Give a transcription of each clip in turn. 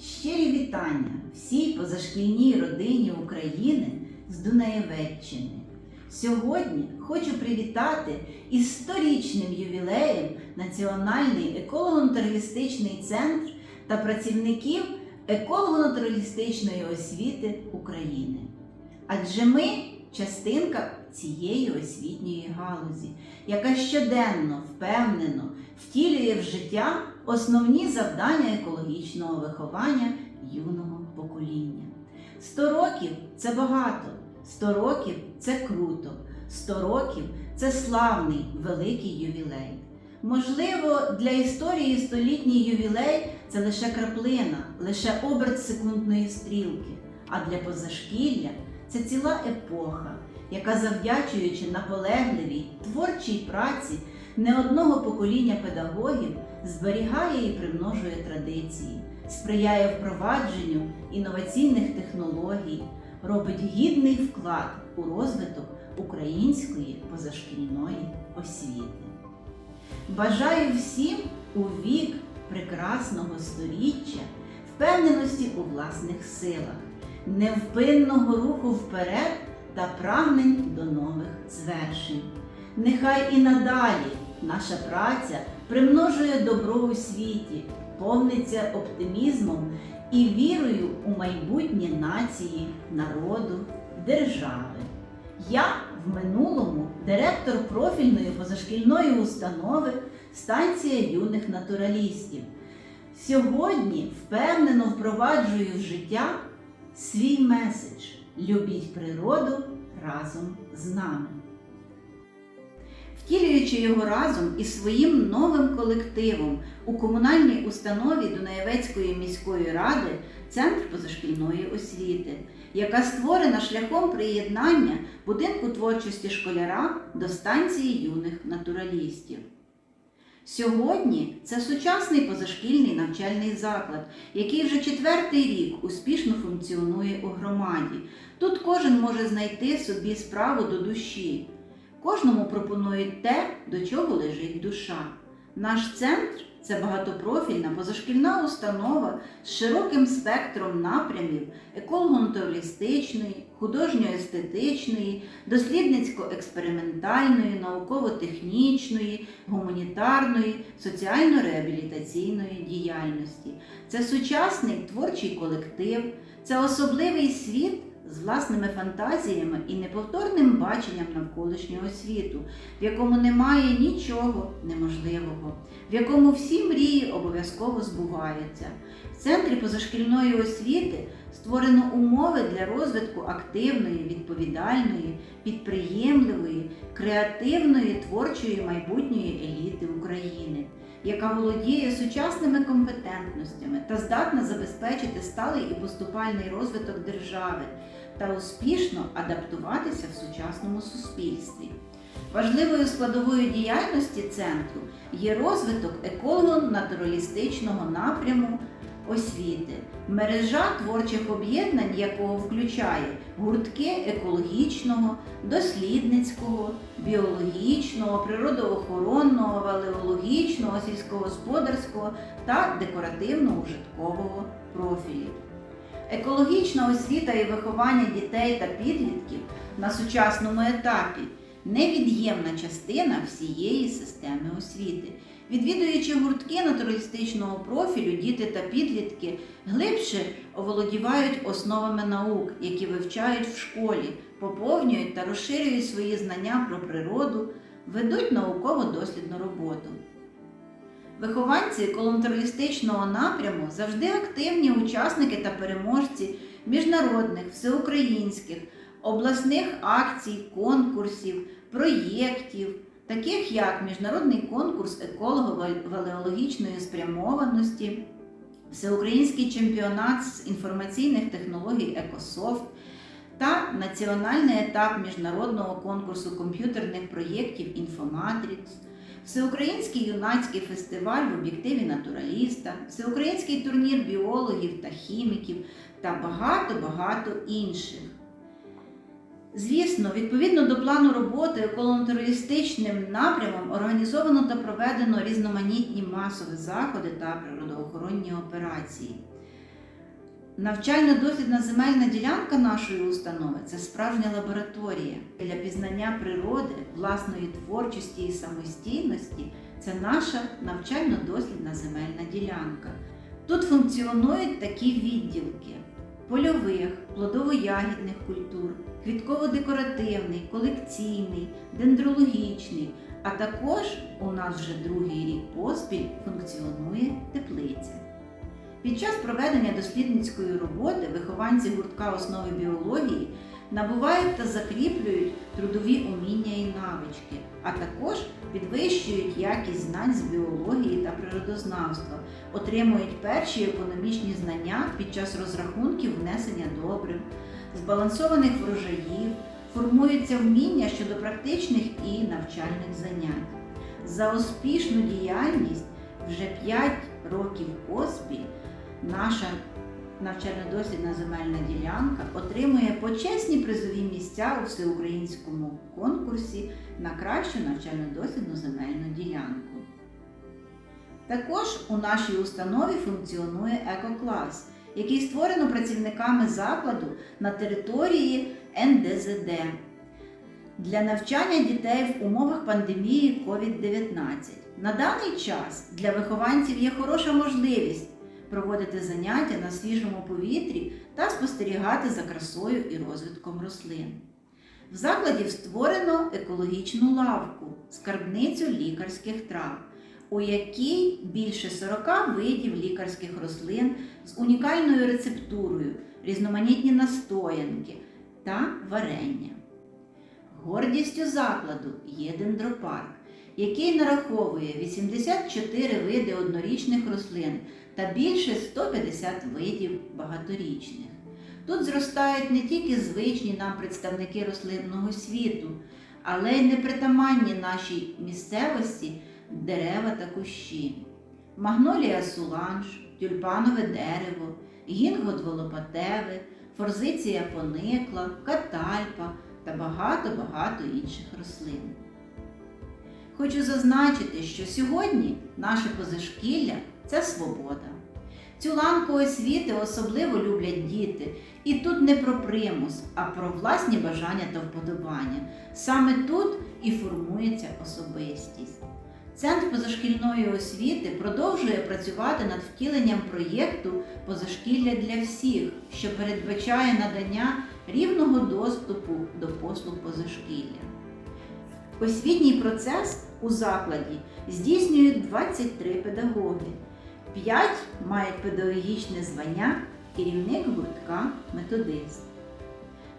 Щирі вітання всій позашкільній родині України з Дунаєвеччини. Сьогодні хочу привітати із сторічним ювілеєм Національний еколого-натуралістичний центр та працівників еколого-натуралістичної освіти України. Адже ми частинка цієї освітньої галузі, яка щоденно впевнено втілює в життя основні завдання екологічного виховання юного покоління. Сто років це багато, сто років це круто, сто років це славний великий ювілей. Можливо, для історії столітній ювілей це лише краплина, лише оберт секундної стрілки, а для позашкілля це ціла епоха, яка, завдячуючи наполегливій творчій праці не одного покоління педагогів, зберігає і примножує традиції, сприяє впровадженню інноваційних технологій, робить гідний вклад у розвиток української позашкільної освіти. Бажаю всім у вік прекрасного сторіччя впевненості у власних силах, невпинного руху вперед та прагнень до нових звершень. Нехай і надалі наша праця примножує добро у світі, повниться оптимізмом і вірою у майбутнє нації, народу, держави. Я в минулому директор профільної позашкільної установи станція юних натуралістів. Сьогодні впевнено впроваджую в життя свій меседж Любіть природу разом з нами. Втілюючи його разом із своїм новим колективом у комунальній установі Дунаєвецької міської ради Центр позашкільної освіти, яка створена шляхом приєднання будинку творчості школяра до станції юних натуралістів. Сьогодні це сучасний позашкільний навчальний заклад, який вже четвертий рік успішно функціонує у громаді. Тут кожен може знайти собі справу до душі. Кожному пропонують те, до чого лежить душа. Наш центр це багатопрофільна позашкільна установа з широким спектром напрямів еколого-натуралістичної, художньо-естетичної, дослідницько-експериментальної, науково-технічної, гуманітарної, соціально-реабілітаційної діяльності. Це сучасний творчий колектив, це особливий світ з власними фантазіями і неповторним баченням навколишнього світу, в якому немає нічого неможливого, в якому всі мрії обов'язково збуваються. В центрі позашкільної освіти створено умови для розвитку активної, відповідальної, підприємливої, креативної, творчої майбутньої еліти України. Яка володіє сучасними компетентностями та здатна забезпечити сталий і поступальний розвиток держави та успішно адаптуватися в сучасному суспільстві. Важливою складовою діяльності центру є розвиток еколого-натуралістичного напряму освіти, мережа творчих об'єднань, якого включає гуртки екологічного, дослідницького, біологічного, природоохоронного, валеологічного, сільськогосподарського та декоративно-ужиткового профілів. Екологічна освіта і виховання дітей та підлітків на сучасному етапі невід'ємна частина всієї системи освіти. Відвідуючи гуртки натуралістичного профілю, діти та підлітки глибше оволодівають основами наук, які вивчають в школі, поповнюють та розширюють свої знання про природу, ведуть науково-дослідну роботу. Вихованці еколонатуралістичного напряму завжди активні учасники та переможці міжнародних, всеукраїнських, обласних акцій, конкурсів, проєктів, таких як Міжнародний конкурс еколого-валеологічної спрямованості, Всеукраїнський чемпіонат з інформаційних технологій Екософт та національний етап міжнародного конкурсу комп'ютерних проєктів Інфоматрікс. Всеукраїнський юнацький фестиваль в об'єктиві натураліста, всеукраїнський турнір біологів та хіміків та багато-багато інших. Звісно, відповідно до плану роботи еколонатуралістичним напрямом організовано та проведено різноманітні масові заходи та природоохоронні операції. Навчально-дослідна земельна ділянка нашої установи це справжня лабораторія для пізнання природи, власної творчості і самостійності. Це наша навчально-дослідна земельна ділянка. Тут функціонують такі відділки: польових, плодово-ягідних культур, квітково-декоративний, колекційний, дендрологічний. А також у нас вже другий рік поспіль функціонує теплиця. Під час проведення дослідницької роботи вихованці гуртка основи біології набувають та закріплюють трудові уміння і навички, а також підвищують якість знань з біології та природознавства, отримують перші економічні знання під час розрахунків внесення добрив, збалансованих врожаїв, формуються вміння щодо практичних і навчальних занять. За успішну діяльність вже 5 років поспіль наша навчально-дослідна земельна ділянка отримує почесні призові місця у всеукраїнському конкурсі на кращу навчально-дослідну земельну ділянку. Також у нашій установі функціонує екоклас, який створено працівниками закладу на території НДЗД для навчання дітей в умовах пандемії COVID-19. На даний час для вихованців є хороша можливість проводити заняття на свіжому повітрі та спостерігати за красою і розвитком рослин. В закладі створено екологічну лавку, скарбницю лікарських трав, у якій більше 40 видів лікарських рослин з унікальною рецептурою, різноманітні настоянки та варення. Гордістю закладу є дендропарк, який нараховує 84 види однорічних рослин та більше 150 видів багаторічних. Тут зростають не тільки звичні нам представники рослинного світу, але й непритаманні нашій місцевості дерева та кущі. Магнолія суланж, тюльпанове дерево, гінгот волопатеве, форзиція поникла, катальпа та багато-багато інших рослин. Хочу зазначити, що сьогодні наше позашкілля це свобода. Цю ланку освіти особливо люблять діти, і тут не про примус, а про власні бажання та вподобання. Саме тут і формується особистість. Центр позашкільної освіти продовжує працювати над втіленням проєкту Позашкілля для всіх, що передбачає надання рівного доступу до послуг позашкілля. Освітній процес у закладі здійснюють 23 педагоги. 5 мають педагогічне звання керівник гуртка методист.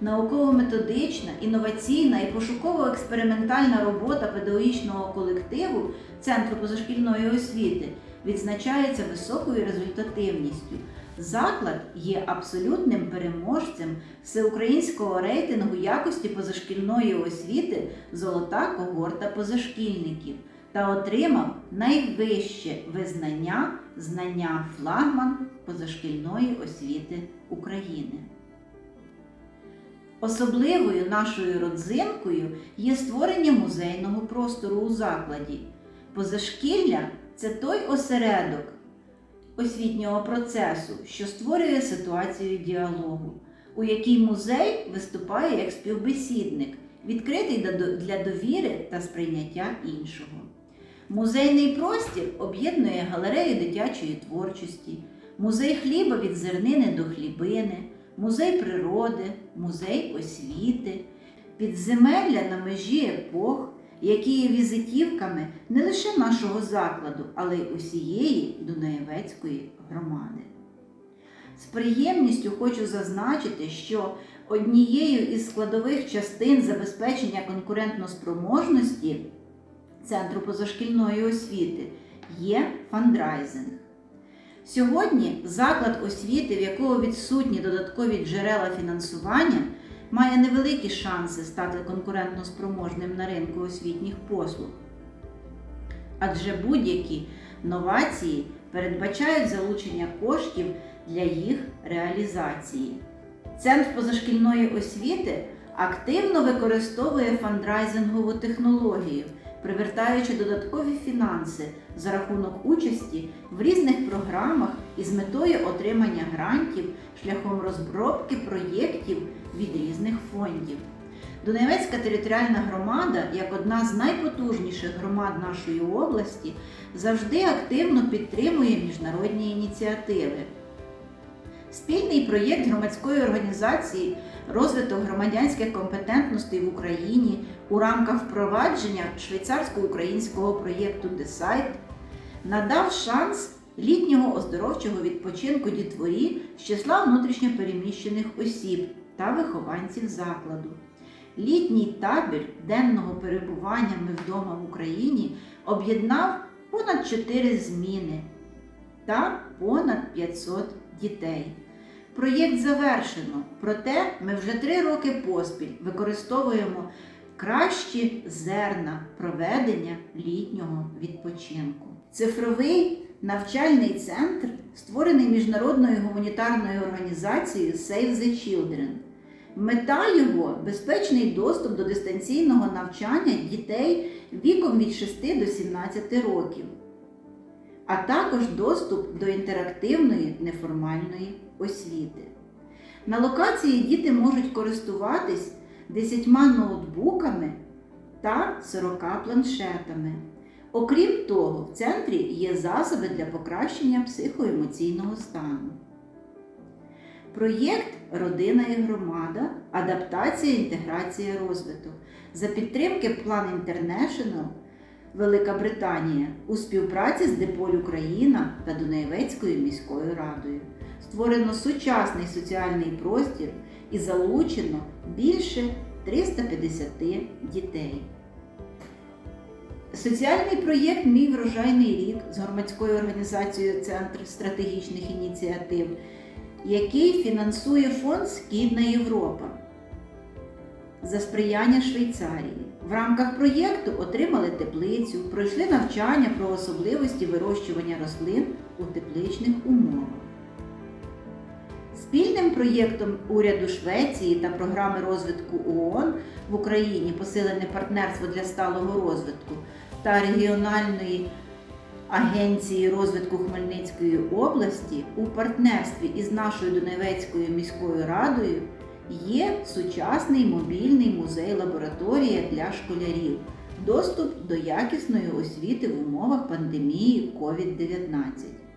Науково-методична, інноваційна і пошуково-експериментальна робота педагогічного колективу Центру позашкільної освіти відзначається високою результативністю. Заклад є абсолютним переможцем всеукраїнського рейтингу якості позашкільної освіти Золота когорта позашкільників та отримав найвище визнання знання флагман позашкільної освіти України. Особливою нашою родзинкою є створення музейного простору у закладі. Позашкілля це той осередок освітнього процесу, що створює ситуацію діалогу, у якій музей виступає як співбесідник, відкритий для довіри та сприйняття іншого. Музейний простір об'єднує галерею дитячої творчості, музей хліба від зернини до хлібини, музей природи, музей освіти, підземелля на межі епох, які є візитівками не лише нашого закладу, але й усієї Дунаєвецької громади. З приємністю хочу зазначити, що однією із складових частин забезпечення конкурентноспроможності Центру позашкільної освіти є фандрайзинг. Сьогодні заклад освіти, в якого відсутні додаткові джерела фінансування, має невеликі шанси стати конкурентноспроможним на ринку освітніх послуг. Адже будь-які новації передбачають залучення коштів для їх реалізації. Центр позашкільної освіти активно використовує фандрайзингову технологію привертаючи додаткові фінанси за рахунок участі в різних програмах із метою отримання грантів шляхом розробки проєктів від різних фондів. Донецька територіальна громада, як одна з найпотужніших громад нашої області, завжди активно підтримує міжнародні ініціативи. Спільний проєкт громадської організації розвиток громадянських компетентностей в Україні у рамках впровадження швейцарсько-українського проєкту DeSite надав шанс літнього оздоровчого відпочинку дітворі з числа внутрішньопереміщених осіб та вихованців закладу. Літній табір денного перебування ми вдома в Україні об'єднав понад 4 зміни та понад 500 дітей. Проєкт завершено, проте ми вже три роки поспіль використовуємо кращі зерна проведення літнього відпочинку. Цифровий навчальний центр створений міжнародною гуманітарною організацією Save the Children. Мета його безпечний доступ до дистанційного навчання дітей віком від 6 до 17 років, а також доступ до інтерактивної неформальної освіти. На локації діти можуть користуватись 10 ноутбуками та 40 планшетами. Окрім того, в центрі є засоби для покращення психоемоційного стану. Проєкт Родина і громада, адаптація, інтеграція, розвиток за підтримки План International Велика Британія у співпраці з Деполь Україна та Дунаєвецькою міською радою. Створено сучасний соціальний простір і залучено більше 350 дітей. Соціальний проєкт Мій врожайний рік з громадською організацією Центр стратегічних ініціатив, який фінансує фонд Східна Європа за сприяння Швейцарії. В рамках проєкту отримали теплицю, пройшли навчання про особливості вирощування рослин у тепличних умовах. Спільним проєктом уряду Швеції та програми розвитку ООН в Україні посилене партнерство для сталого розвитку та регіональної агенції розвитку Хмельницької області у партнерстві із нашою Донецькою міською радою є сучасний мобільний музей-лабораторія для школярів, доступ до якісної освіти в умовах пандемії COVID-19.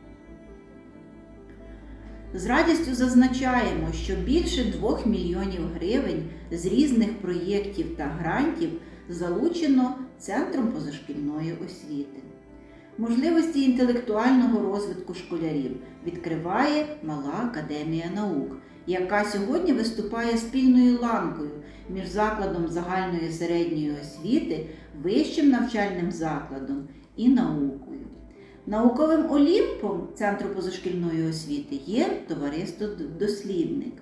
З радістю зазначаємо, що більше 2 мільйонів гривень з різних проєктів та грантів залучено Центром позашкільної освіти. Можливості інтелектуального розвитку школярів відкриває Мала Академія наук, яка сьогодні виступає спільною ланкою між закладом загальної середньої освіти, вищим навчальним закладом і наукою. Науковим олімпом Центру позашкільної освіти є товариство Дослідник.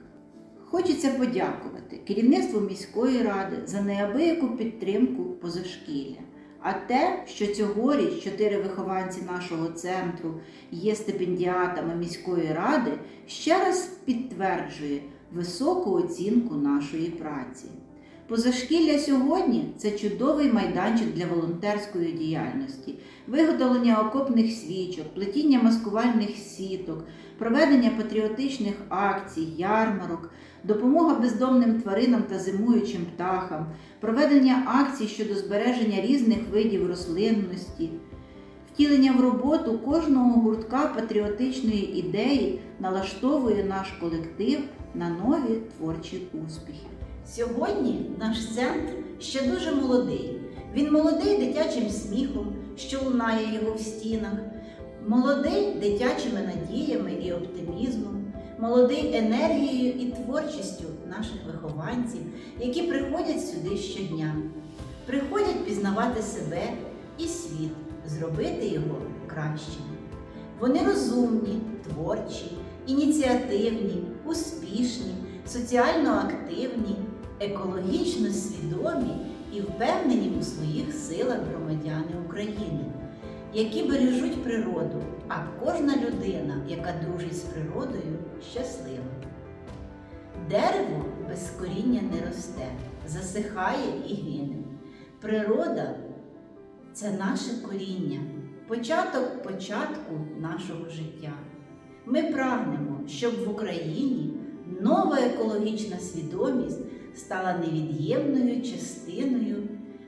Хочеться подякувати керівництву міської ради за неабияку підтримку позашкілля. А те, що цьогоріч чотири вихованці нашого центру є стипендіатами міської ради, ще раз підтверджує високу оцінку нашої праці. Позашкілля сьогодні це чудовий майданчик для волонтерської діяльності, виготовлення окопних свічок, плетіння маскувальних сіток, проведення патріотичних акцій, ярмарок, допомога бездомним тваринам та зимуючим птахам, проведення акцій щодо збереження різних видів рослинності, втілення в роботу кожного гуртка патріотичної ідеї налаштовує наш колектив на нові творчі успіхи. Сьогодні наш центр ще дуже молодий. Він молодий дитячим сміхом, що лунає його в стінах, молодий дитячими надіями і оптимізмом, молодий енергією і творчістю наших вихованців, які приходять сюди щодня, приходять пізнавати себе і світ, зробити його кращим. Вони розумні, творчі, ініціативні, успішні, соціально активні, екологічно свідомі і впевнені у своїх силах громадяни України, які бережуть природу, а кожна людина, яка дружить з природою, щаслива. Дерево без коріння не росте, засихає і гине. Природа це наше коріння, початок початку нашого життя. Ми прагнемо, щоб в Україні нова екологічна свідомість стала невід'ємною частиною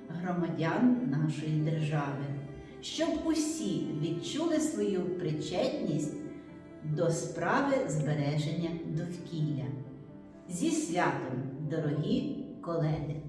громадян нашої держави, щоб усі відчули свою причетність до справи збереження довкілля. Зі святом, дорогі колеги!